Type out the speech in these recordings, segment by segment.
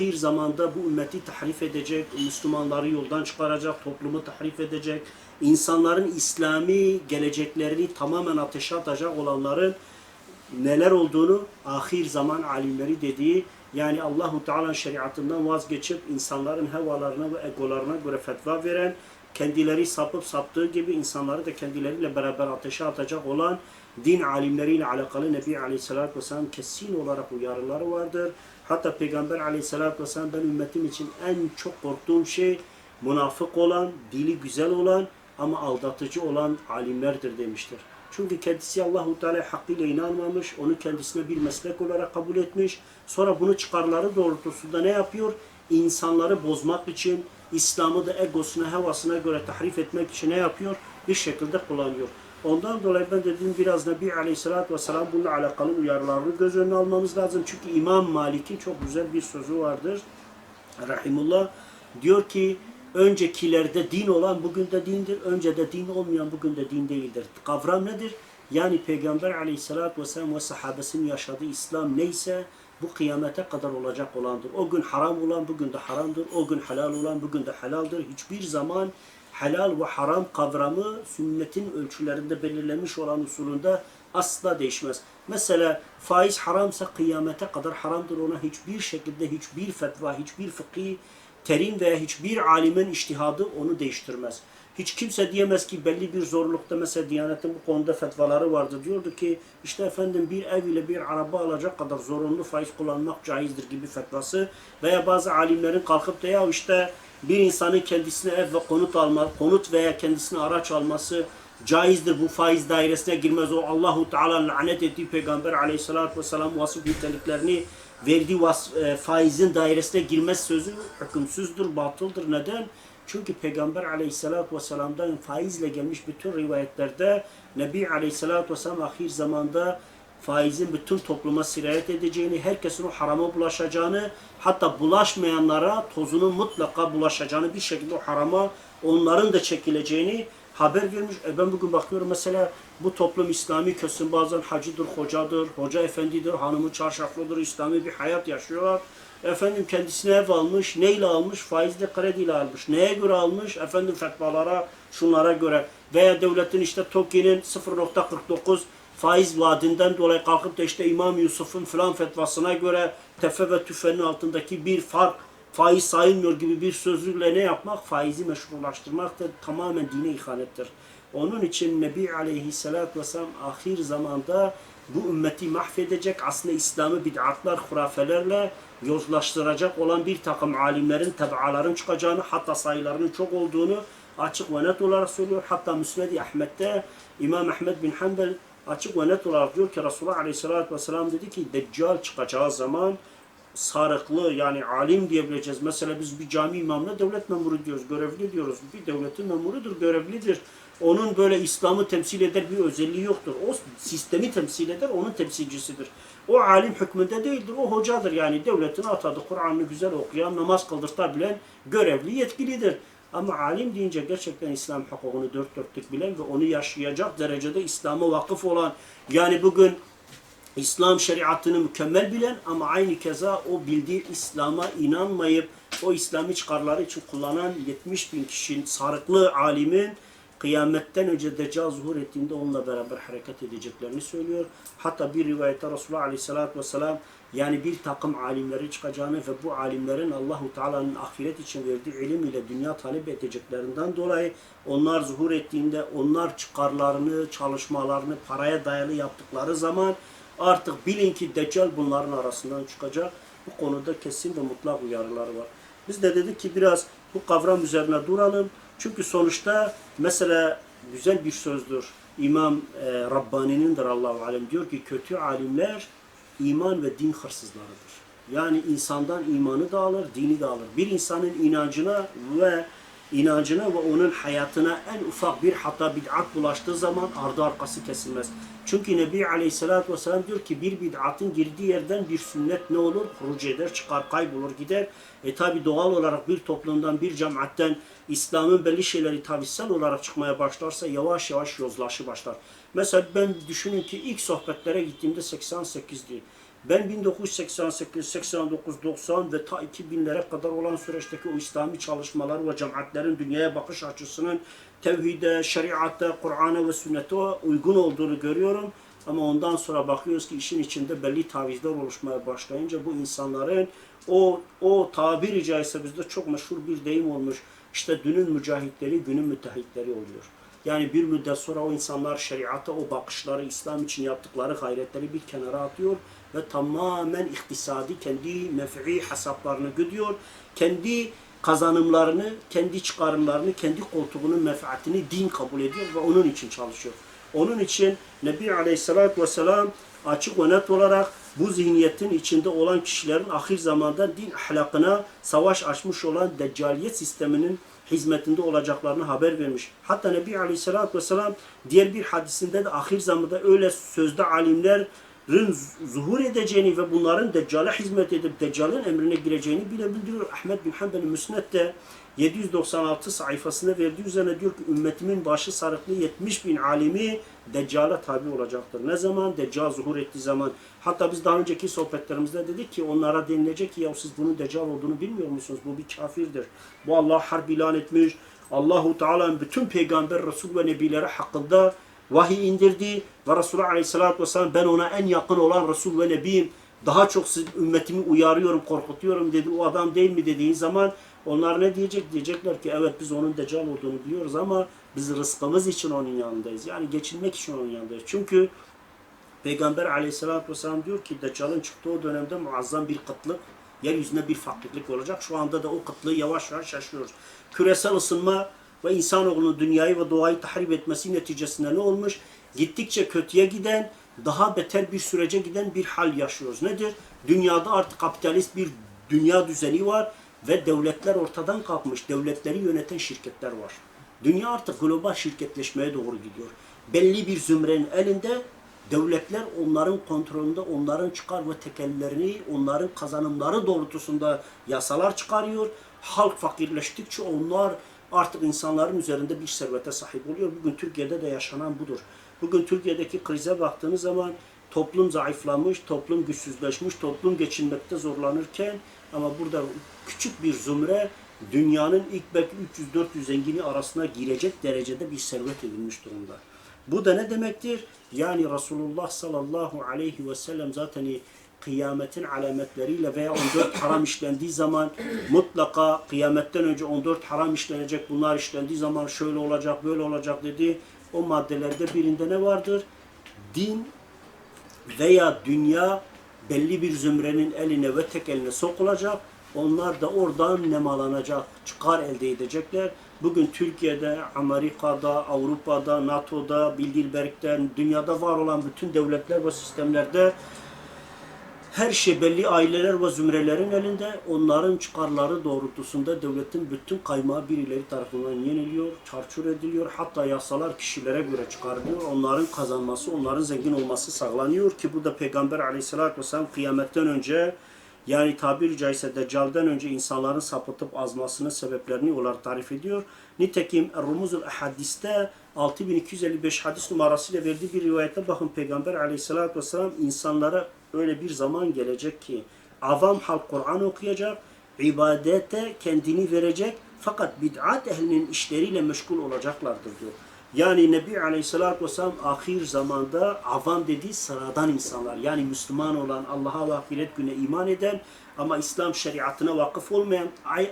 ahir zamanda bu ümmeti tahrif edecek, Müslümanları yoldan çıkaracak, toplumu tahrif edecek, insanların İslami geleceklerini tamamen ateşe atacak olanların neler olduğunu ahir zaman alimleri dediği yani Allahu Teala şeriatından vazgeçip insanların hevalarına ve egolarına göre fetva veren, kendileri sapıp saptığı gibi insanları da kendileriyle beraber ateşe atacak olan din alimleriyle alakalı Nebi Aleyhisselatü Vesselam kesin olarak uyarıları vardır. Hatta Peygamber Aleyhisselatü Vesselam ben ümmetim için en çok korktuğum şey münafık olan, dili güzel olan ama aldatıcı olan alimlerdir demiştir. Çünkü kendisi Allahu Teala hakkıyla inanmamış, onu kendisine bir meslek olarak kabul etmiş. Sonra bunu çıkarları doğrultusunda ne yapıyor? İnsanları bozmak için, İslam'ı da egosuna, hevasına göre tahrif etmek için ne yapıyor? Bir şekilde kullanıyor. Ondan dolayı ben dedim biraz Nebi Aleyhisselatü Vesselam bununla alakalı uyarılarını göz önüne almamız lazım. Çünkü İmam Malik'in çok güzel bir sözü vardır. Rahimullah diyor ki öncekilerde din olan bugün de dindir, önce de din olmayan bugün de din değildir. Kavram nedir? Yani Peygamber aleyhissalatü vesselam ve sahabesinin yaşadığı İslam neyse bu kıyamete kadar olacak olandır. O gün haram olan bugün de haramdır. O gün helal olan bugün de helaldir. Hiçbir zaman helal ve haram kavramı sünnetin ölçülerinde belirlenmiş olan usulünde asla değişmez. Mesela faiz haramsa kıyamete kadar haramdır. Ona hiçbir şekilde hiçbir fetva, hiçbir fıkhi terim veya hiçbir alimin iştihadı onu değiştirmez. Hiç kimse diyemez ki belli bir zorlukta mesela Diyanet'in bu konuda fetvaları vardı. Diyordu ki işte efendim bir ev ile bir araba alacak kadar zorunlu faiz kullanmak caizdir gibi fetvası. Veya bazı alimlerin kalkıp da ya işte bir insanın kendisine ev ve konut alma, konut veya kendisine araç alması caizdir. Bu faiz dairesine girmez. O Allahu Teala lanet ettiği Peygamber Aleyhisselatü Vesselam vasıf niteliklerini verdiği vas, e, faizin dairesine girmez sözü hükümsüzdür, batıldır. Neden? Çünkü Peygamber Aleyhisselatü Vesselam'dan faizle gelmiş bütün rivayetlerde Nebi Aleyhisselatü Vesselam ahir zamanda faizin bütün topluma sirayet edeceğini, herkesin o harama bulaşacağını, hatta bulaşmayanlara tozunun mutlaka bulaşacağını bir şekilde o harama onların da çekileceğini haber vermiş. E ben bugün bakıyorum mesela bu toplum İslami kesim bazen hacıdır, hocadır, hoca efendidir, hanımı çarşaflıdır, İslami bir hayat yaşıyorlar. Efendim kendisine ev almış, neyle almış? Faizle krediyle almış. Neye göre almış? Efendim fetvalara, şunlara göre. Veya devletin işte TOKİ'nin 0.49 faiz vaadinden dolayı kalkıp da işte İmam Yusuf'un filan fetvasına göre tefe ve tüfenin altındaki bir fark faiz sayılmıyor gibi bir sözüyle ne yapmak? Faizi meşrulaştırmak da tamamen dine ihanettir. Onun için Nebi Aleyhisselatü Vesselam ahir zamanda bu ümmeti mahvedecek, aslında İslam'ı bid'atlar, hurafelerle yozlaştıracak olan bir takım alimlerin, tebaların çıkacağını, hatta sayılarının çok olduğunu açık ve net olarak söylüyor. Hatta Müsned-i Ahmet'te İmam Ahmed bin Hanbel açık ve net olarak diyor ki Resulullah Aleyhisselatü Vesselam dedi ki Deccal çıkacağı zaman sarıklı yani alim diyebileceğiz. Mesela biz bir cami imamına devlet memuru diyoruz, görevli diyoruz. Bir devletin memurudur, görevlidir. Onun böyle İslam'ı temsil eder bir özelliği yoktur. O sistemi temsil eder, onun temsilcisidir. O alim hükmünde değildir, o hocadır. Yani devletin atadı, Kur'an'ı güzel okuyan, namaz kıldırtabilen görevli, yetkilidir. Ama alim deyince gerçekten İslam hukukunu dört dörtlük bilen ve onu yaşayacak derecede İslam'a vakıf olan, yani bugün İslam şeriatını mükemmel bilen ama aynı keza o bildiği İslam'a inanmayıp o İslami çıkarları için kullanan 70 bin kişinin sarıklı alimin kıyametten önce Deccal zuhur ettiğinde onunla beraber hareket edeceklerini söylüyor. Hatta bir rivayette Resulullah Aleyhisselatü Vesselam yani bir takım alimleri çıkacağını ve bu alimlerin Allahu Teala'nın ahiret için verdiği ilim ile dünya talep edeceklerinden dolayı onlar zuhur ettiğinde onlar çıkarlarını, çalışmalarını paraya dayalı yaptıkları zaman artık bilin ki Deccal bunların arasından çıkacak. Bu konuda kesin ve mutlak uyarıları var. Biz de dedik ki biraz bu kavram üzerine duralım. Çünkü sonuçta mesela güzel bir sözdür. İmam e, Rabbani'nindir Allahu Alem diyor ki kötü alimler iman ve din hırsızlarıdır. Yani insandan imanı da alır, dini de alır. Bir insanın inancına ve inancına ve onun hayatına en ufak bir hata bid'at bulaştığı zaman ardı arkası kesilmez. Çünkü Nebi Aleyhisselatü Vesselam diyor ki bir bid'atın girdiği yerden bir sünnet ne olur? Huruc eder, çıkar, kaybolur, gider. E tabi doğal olarak bir toplumdan, bir cemaatten İslam'ın belli şeyleri tavizsel olarak çıkmaya başlarsa yavaş yavaş yozlaşı başlar. Mesela ben düşünün ki ilk sohbetlere gittiğimde 88'di. Ben 1988, 89, 90 ve ta 2000'lere kadar olan süreçteki o İslami çalışmalar ve cemaatlerin dünyaya bakış açısının tevhide, şeriata, Kur'an'a ve sünnete uygun olduğunu görüyorum. Ama ondan sonra bakıyoruz ki işin içinde belli tavizler oluşmaya başlayınca bu insanların o o tabiri caizse bizde çok meşhur bir deyim olmuş. İşte dünün mücahitleri günün müttehitleri oluyor. Yani bir müddet sonra o insanlar şeriata o bakışları, İslam için yaptıkları gayretleri bir kenara atıyor ve tamamen iktisadi, kendi mef'i hesaplarını gidiyor. Kendi kazanımlarını, kendi çıkarımlarını, kendi koltuğunun menfaatini din kabul ediyor ve onun için çalışıyor. Onun için Nebi Aleyhisselatü Vesselam açık ve net olarak bu zihniyetin içinde olan kişilerin ahir zamanda din ahlakına savaş açmış olan deccaliyet sisteminin hizmetinde olacaklarını haber vermiş. Hatta Nebi Aleyhisselatü Vesselam diğer bir hadisinde de ahir zamanda öyle sözde alimlerin zuhur edeceğini ve bunların Deccal'e hizmet edip Deccal'in emrine gireceğini bile bildiriyor. Ahmet bin Hanbel Müsned'de 796 sayfasında verdiği üzerine diyor ki ümmetimin başı sarıklı 70 bin alimi Deccal'a tabi olacaktır. Ne zaman? Deccal zuhur ettiği zaman. Hatta biz daha önceki sohbetlerimizde dedik ki onlara denilecek ki ya siz bunun Deccal olduğunu bilmiyor musunuz? Bu bir kafirdir. Bu Allah harp ilan etmiş. Allahu Teala'nın bütün peygamber, Resul ve Nebilere hakkında vahiy indirdi ve Resulullah Aleyhisselatü Vesselam ben ona en yakın olan Resul ve Nebiyim. Daha çok siz ümmetimi uyarıyorum, korkutuyorum dedi. O adam değil mi dediğin zaman onlar ne diyecek? Diyecekler ki evet biz onun deccal olduğunu biliyoruz ama biz rızkımız için onun yanındayız. Yani geçinmek için onun yanındayız. Çünkü Peygamber aleyhissalatü vesselam diyor ki Deccal'ın çıktığı dönemde muazzam bir kıtlık, yeryüzünde bir fakirlik olacak. Şu anda da o kıtlığı yavaş yavaş yaşıyoruz. Küresel ısınma ve insanoğlunun dünyayı ve doğayı tahrip etmesi neticesinde ne olmuş? Gittikçe kötüye giden, daha beter bir sürece giden bir hal yaşıyoruz. Nedir? Dünyada artık kapitalist bir dünya düzeni var ve devletler ortadan kalkmış. Devletleri yöneten şirketler var. Dünya artık global şirketleşmeye doğru gidiyor. Belli bir zümrenin elinde devletler onların kontrolünde onların çıkar ve tekellerini onların kazanımları doğrultusunda yasalar çıkarıyor. Halk fakirleştikçe onlar artık insanların üzerinde bir servete sahip oluyor. Bugün Türkiye'de de yaşanan budur. Bugün Türkiye'deki krize baktığınız zaman toplum zayıflamış, toplum güçsüzleşmiş, toplum geçinmekte zorlanırken ama burada küçük bir zümre dünyanın ilk belki 300-400 zengini arasına girecek derecede bir servet edilmiş durumda. Bu da ne demektir? Yani Resulullah sallallahu aleyhi ve sellem zaten kıyametin alametleriyle veya 14 haram işlendiği zaman mutlaka kıyametten önce 14 haram işlenecek bunlar işlendiği zaman şöyle olacak böyle olacak dedi. O maddelerde birinde ne vardır? Din veya dünya belli bir zümrenin eline ve tek eline sokulacak. Onlar da oradan nemalanacak, çıkar elde edecekler. Bugün Türkiye'de, Amerika'da, Avrupa'da, NATO'da, Bildirberg'den, dünyada var olan bütün devletler ve sistemlerde her şey belli aileler ve zümrelerin elinde. Onların çıkarları doğrultusunda devletin bütün kaymağı birileri tarafından yeniliyor, çarçur ediliyor. Hatta yasalar kişilere göre çıkarılıyor. Onların kazanması, onların zengin olması sağlanıyor ki bu da Peygamber aleyhissalatü vesselam kıyametten önce yani tabiri caizse Deccal'den önce insanların sapıtıp azmasının sebeplerini olarak tarif ediyor. Nitekim Rumuzul Hadis'te 6255 hadis numarasıyla verdiği bir rivayete bakın Peygamber aleyhissalatü vesselam insanlara öyle bir zaman gelecek ki avam halk Kur'an okuyacak, ibadete kendini verecek fakat bid'at ehlinin işleriyle meşgul olacaklardır diyor. Yani Nebi Aleyhisselatü Vesselam ahir zamanda avam dediği sıradan insanlar. Yani Müslüman olan, Allah'a ve ahiret güne iman eden ama İslam şeriatına vakıf olmayan,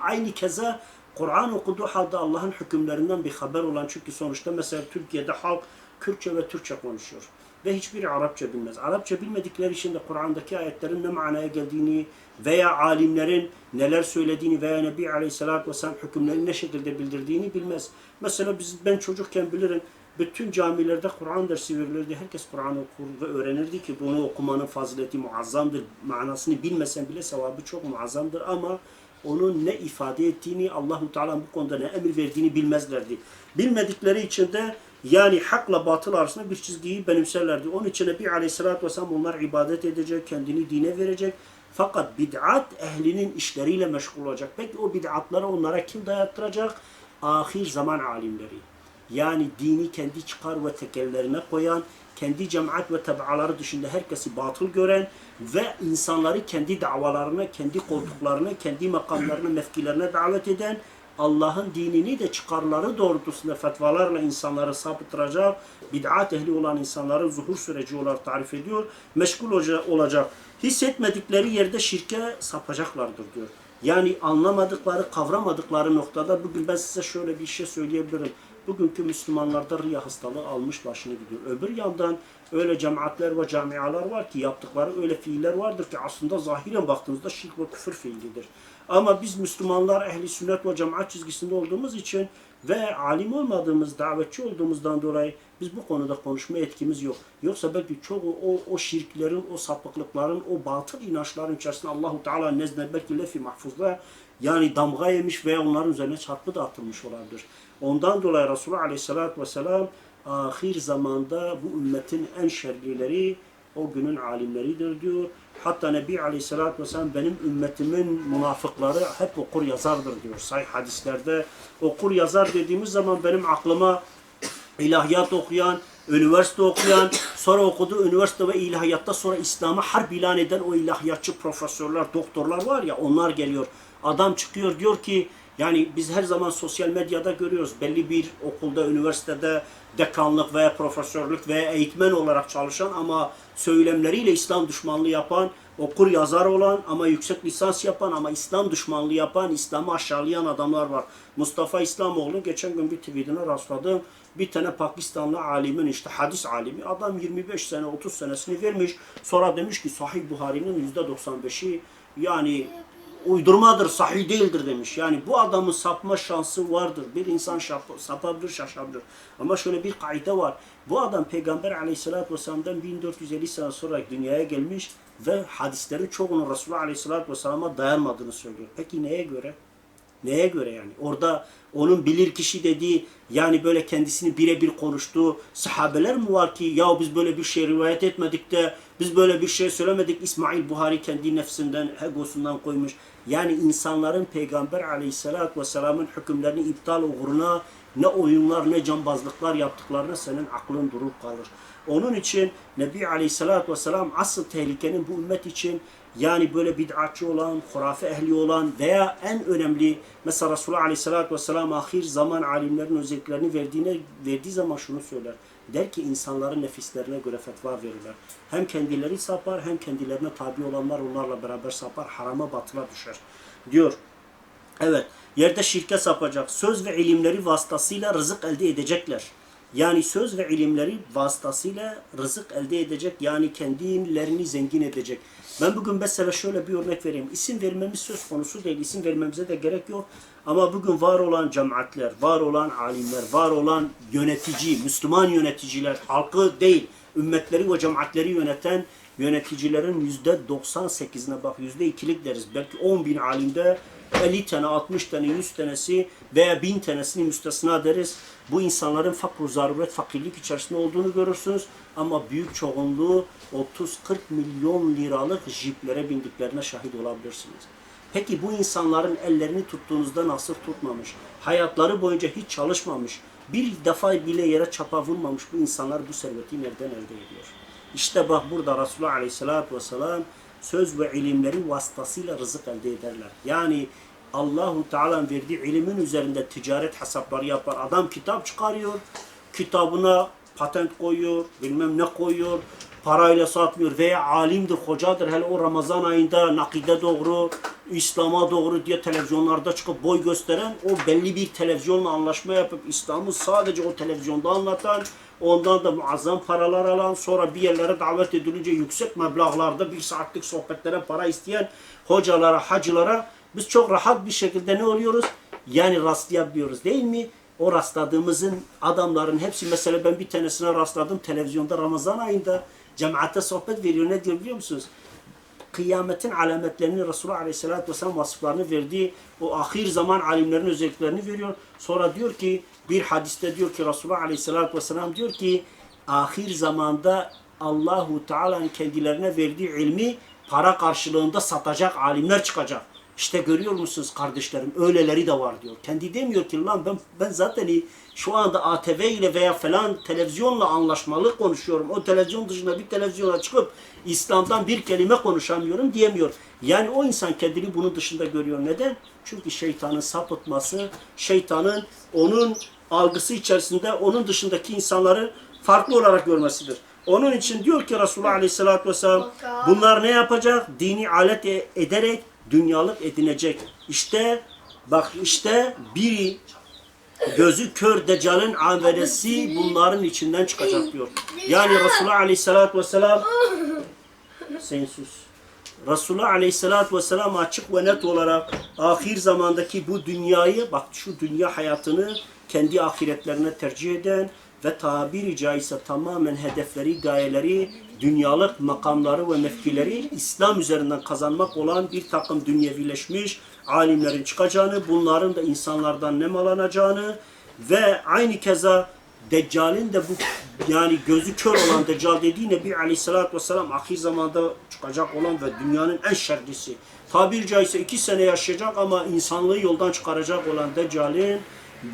aynı keza Kur'an okuduğu halde Allah'ın hükümlerinden bir haber olan çünkü sonuçta mesela Türkiye'de halk Kürtçe ve Türkçe konuşuyor ve hiçbiri Arapça bilmez. Arapça bilmedikleri için de Kur'an'daki ayetlerin ne manaya geldiğini veya alimlerin neler söylediğini veya Nebi Aleyhisselatü Vesselam hükümlerini ne şekilde bildirdiğini bilmez. Mesela biz, ben çocukken bilirim bütün camilerde Kur'an dersi verilirdi. Herkes Kur'an okur ve öğrenirdi ki bunu okumanın fazileti muazzamdır. Manasını bilmesen bile sevabı çok muazzamdır ama onun ne ifade ettiğini, Allahu Teala bu konuda ne emir verdiğini bilmezlerdi. Bilmedikleri için de yani hakla batıl arasında bir çizgiyi benimserlerdi. Onun için Nebi Aleyhisselatü Vesselam onlar ibadet edecek, kendini dine verecek. Fakat bid'at ehlinin işleriyle meşgul olacak. Peki o bid'atları onlara kim dayattıracak? Ahir zaman alimleri. yani dini kendi çıkar ve tekellerine koyan, kendi cemaat ve tebaları dışında herkesi batıl gören ve insanları kendi davalarına, kendi koltuklarına, kendi makamlarına, mevkilerine davet eden, Allah'ın dinini de çıkarları doğrultusunda fetvalarla insanları sapıtıracak, bid'at ehli olan insanların zuhur süreci olarak tarif ediyor, meşgul olacak. Hissetmedikleri yerde şirke sapacaklardır diyor. Yani anlamadıkları, kavramadıkları noktada bugün ben size şöyle bir şey söyleyebilirim. Bugünkü Müslümanlarda riya hastalığı almış başını gidiyor. Öbür yandan öyle cemaatler ve camialar var ki yaptıkları öyle fiiller vardır ki aslında zahiren baktığınızda şirk ve küfür fiilidir. Ama biz Müslümanlar ehli sünnet ve cemaat çizgisinde olduğumuz için ve alim olmadığımız, davetçi olduğumuzdan dolayı biz bu konuda konuşma etkimiz yok. Yoksa belki çoğu o, o şirklerin, o sapıklıkların, o batıl inançların içerisinde Allahu Teala nezdinde belki lefi mahfuzda yani damga yemiş veya onların üzerine çarpı da atılmış olabilir. Ondan dolayı Resulullah Aleyhisselatü Vesselam ahir zamanda bu ümmetin en şerlileri o günün alimleridir diyor. Hatta Nebi Aleyhisselatü Vesselam benim ümmetimin münafıkları hep okur yazardır diyor. Sahih hadislerde okur yazar dediğimiz zaman benim aklıma ilahiyat okuyan, üniversite okuyan, sonra okuduğu üniversite ve ilahiyatta sonra İslam'a harp ilan eden o ilahiyatçı profesörler, doktorlar var ya onlar geliyor. Adam çıkıyor diyor ki yani biz her zaman sosyal medyada görüyoruz belli bir okulda, üniversitede dekanlık veya profesörlük veya eğitmen olarak çalışan ama söylemleriyle İslam düşmanlığı yapan, okur yazar olan ama yüksek lisans yapan ama İslam düşmanlığı yapan, İslam'ı aşağılayan adamlar var. Mustafa İslamoğlu geçen gün bir tweetine rastladım. Bir tane Pakistanlı alimin işte hadis alimi adam 25 sene 30 senesini vermiş. Sonra demiş ki Sahih Buhari'nin %95'i yani uydurmadır, sahih değildir demiş. Yani bu adamın sapma şansı vardır. Bir insan sapabilir, şaşabilir. Ama şöyle bir kaide var. Bu adam Peygamber aleyhissalatü vesselam'dan 1450 sene sonra dünyaya gelmiş ve hadislerin çoğunun Resulullah aleyhissalatü vesselama dayanmadığını söylüyor. Peki neye göre? Neye göre yani? Orada onun bilir kişi dediği yani böyle kendisini birebir konuştuğu sahabeler mi var ki ya biz böyle bir şey rivayet etmedik de biz böyle bir şey söylemedik. İsmail Buhari kendi nefsinden, egosundan koymuş. Yani insanların Peygamber aleyhissalatü vesselamın hükümlerini iptal uğruna ne oyunlar ne cambazlıklar yaptıklarına senin aklın durup kalır. Onun için Nebi Aleyhisselatü Vesselam asıl tehlikenin bu ümmet için yani böyle bid'atçı olan, hurafe ehli olan veya en önemli mesela Resulullah Aleyhisselatü Vesselam ahir zaman alimlerin özelliklerini verdiğine, verdiği zaman şunu söyler. Der ki insanların nefislerine göre fetva verirler. Hem kendileri sapar hem kendilerine tabi olanlar onlarla beraber sapar. Harama batıla düşer. Diyor. Evet. Yerde şirke sapacak. Söz ve ilimleri vasıtasıyla rızık elde edecekler. Yani söz ve ilimleri vasıtasıyla rızık elde edecek. Yani kendilerini zengin edecek. Ben bugün mesela şöyle bir örnek vereyim. İsim vermemiz söz konusu değil. İsim vermemize de gerek yok. Ama bugün var olan cemaatler, var olan alimler, var olan yönetici, Müslüman yöneticiler, halkı değil, ümmetleri ve cemaatleri yöneten yöneticilerin yüzde 98'ine bak yüzde ikilik deriz. Belki 10 bin alimde 50 tane, 60 tane, 100 tanesi veya 1000 tanesini müstesna deriz. Bu insanların fakr zaruret, fakirlik içerisinde olduğunu görürsünüz. Ama büyük çoğunluğu 30-40 milyon liralık jiplere bindiklerine şahit olabilirsiniz. Peki bu insanların ellerini tuttuğunuzda nasıl tutmamış? Hayatları boyunca hiç çalışmamış. Bir defa bile yere çapa vurmamış bu insanlar bu serveti nereden elde ediyor? İşte bak burada Resulullah Aleyhisselatü Vesselam söz ve ilimleri vasıtasıyla rızık elde ederler. Yani Allahu Teala'nın verdiği ilimin üzerinde ticaret hesapları yapar. Adam kitap çıkarıyor, kitabına patent koyuyor, bilmem ne koyuyor, parayla satmıyor veya alimdir, hocadır. Hele o Ramazan ayında nakide doğru, İslam'a doğru diye televizyonlarda çıkıp boy gösteren o belli bir televizyonla anlaşma yapıp İslam'ı sadece o televizyonda anlatan, ondan da muazzam paralar alan, sonra bir yerlere davet edilince yüksek meblağlarda bir saatlik sohbetlere para isteyen hocalara, hacılara biz çok rahat bir şekilde ne oluyoruz? Yani rastlayabiliyoruz değil mi? O rastladığımızın adamların hepsi mesela ben bir tanesine rastladım televizyonda Ramazan ayında cemaate sohbet veriyor. Ne diyor biliyor musunuz? Kıyametin alametlerini Resulullah Aleyhisselatü Vesselam vasıflarını verdiği o ahir zaman alimlerin özelliklerini veriyor. Sonra diyor ki bir hadiste diyor ki Resulullah Aleyhisselatü Vesselam diyor ki ahir zamanda Allahu Teala'nın kendilerine verdiği ilmi para karşılığında satacak alimler çıkacak. İşte görüyor musunuz kardeşlerim öyleleri de var diyor. Kendi demiyor ki lan ben, ben zaten iyi, şu anda ATV ile veya falan televizyonla anlaşmalı konuşuyorum. O televizyon dışında bir televizyona çıkıp İslam'dan bir kelime konuşamıyorum diyemiyor. Yani o insan kendini bunun dışında görüyor. Neden? Çünkü şeytanın sapıtması, şeytanın onun algısı içerisinde onun dışındaki insanları farklı olarak görmesidir. Onun için diyor ki Resulullah Aleyhisselatü Vesselam bunlar ne yapacak? Dini alet e- ederek dünyalık edinecek. İşte bak işte biri gözü kör Deccal'in amelesi bunların içinden çıkacak diyor. Yani Resulullah Aleyhisselatü Vesselam sen sus. Resulullah Aleyhisselatü Vesselam açık ve net olarak ahir zamandaki bu dünyayı, bak şu dünya hayatını kendi ahiretlerine tercih eden ve tabiri caizse tamamen hedefleri, gayeleri, dünyalık makamları ve mevkileri İslam üzerinden kazanmak olan bir takım dünyevileşmiş alimlerin çıkacağını, bunların da insanlardan nemalanacağını ve aynı keza Deccal'in de bu yani gözü kör olan Deccal dediği Nebi Aleyhisselatü Vesselam ahir zamanda çıkacak olan ve dünyanın en şerlisi. Tabiri caizse iki sene yaşayacak ama insanlığı yoldan çıkaracak olan Deccal'in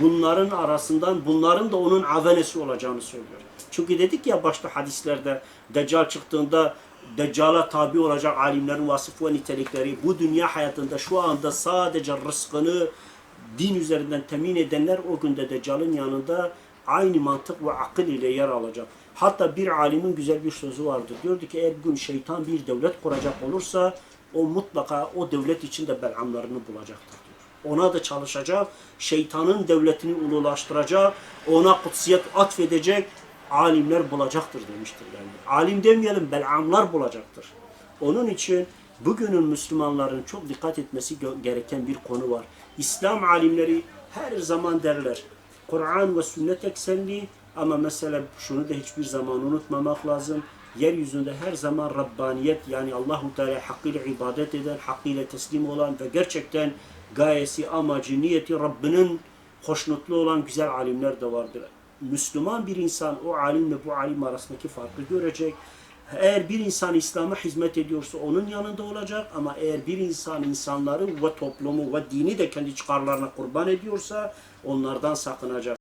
bunların arasından bunların da onun avenesi olacağını söylüyor. Çünkü dedik ya başta hadislerde Deccal çıktığında Deccal'a tabi olacak alimlerin vasıf ve nitelikleri bu dünya hayatında şu anda sadece rızkını din üzerinden temin edenler o günde Deccal'ın yanında aynı mantık ve akıl ile yer alacak. Hatta bir alimin güzel bir sözü vardı. Diyordu ki eğer bir gün şeytan bir devlet kuracak olursa o mutlaka o devlet içinde belamlarını bulacaktır. Ona da çalışacak, şeytanın devletini ululaştıracak, ona kutsiyet atfedecek alimler bulacaktır demiştir yani. Alim demeyelim, belamlar bulacaktır. Onun için bugünün Müslümanların çok dikkat etmesi gereken bir konu var. İslam alimleri her zaman derler. Kur'an ve sünnet eksenli ama mesela şunu da hiçbir zaman unutmamak lazım. Yeryüzünde her zaman Rabbaniyet yani Allahu Teala hakkıyla ibadet eden, hakkıyla teslim olan ve gerçekten gayesi, amacı, niyeti Rabbinin hoşnutlu olan güzel alimler de vardır. Müslüman bir insan o alimle bu alim arasındaki farkı görecek. Eğer bir insan İslam'a hizmet ediyorsa onun yanında olacak ama eğer bir insan insanları ve toplumu ve dini de kendi çıkarlarına kurban ediyorsa onlardan sakınacak.